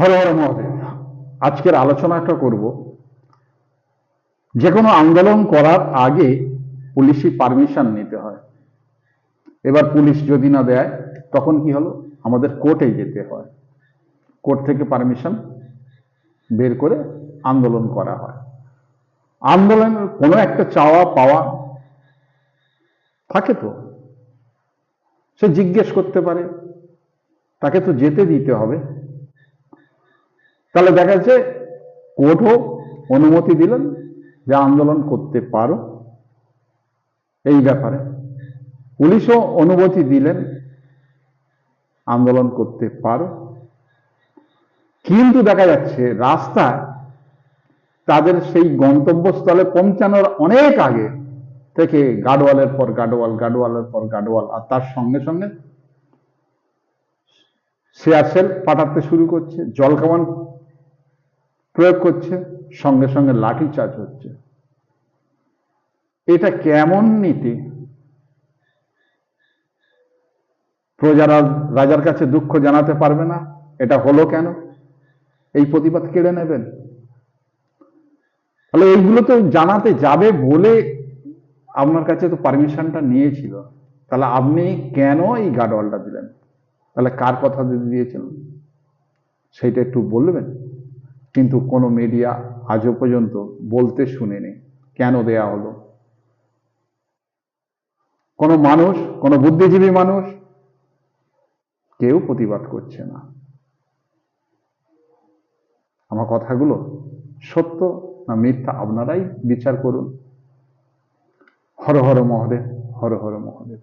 হর হর মহাদেব। আজকের আলোচনাটা করব, যে কোনো আন্দোলন করার আগে পুলিশি পারমিশন নিতে হয়। এবার পুলিশ যদি না দেয়, তখন কি হলো? আমাদের কোর্টে যেতে হয়। কোর্ট থেকে পারমিশন বের করে আন্দোলন করা হয়। আন্দোলনের কোনো একটা চাওয়া পাওয়া থাকে তো? সে জিজ্ঞেস করতে পারে, তাকে তো যেতে দিতে হবে। তাহলে দেখা যাচ্ছে কোর্টও অনুমতি দিলেন যে আন্দোলন করতে পারো। এই ব্যাপারে পুলিশও অনুমতি দিলেন আন্দোলন করতে পারো। কিন্তু দেখা যাচ্ছে রাস্তায় তাদের সেই গন্তব্যস্থলে পৌঁছানোর অনেক আগে থেকে গাডওয়ালের পর গাডওয়াল গাডওয়ালের পর গাডওয়াল আর তার সঙ্গে সঙ্গে শেয়ার সেল পাঠাতে শুরু করছে, জল কামান প্রয়োগ করছে, সঙ্গে সঙ্গে লাঠি চার্জ হচ্ছে। এটা কেমন নীতি? প্রজারা রাজার কাছে দুঃখ জানাতে পারবে না, এটা হলো কেন? এই প্রতিবাদ কেড়ে নেবেন? তাহলে এইগুলো তো জানাতে যাবে বলে আপনার কাছে তো পারমিশনটা নিয়েছিল। তাহলে আপনি কেন এই গার্ডওয়ালটা দিলেন? তাহলে কার কথা দিয়ে দিয়েছিলেন? সেইটা একটু বলবেন? কিন্তু কোনো মিডিয়া আজও পর্যন্ত বলতে শুনেনি। কেন দেয়া হলো? কোনো মানুষ, কোনো বুদ্ধিজীবী মানুষ কেউ প্রতিবাদ করছে না। আমার কথাগুলো সত্য না মিথ্যা আপনারাই বিচার করুন। হর হর মহাদেব, হর হর মহাদেব।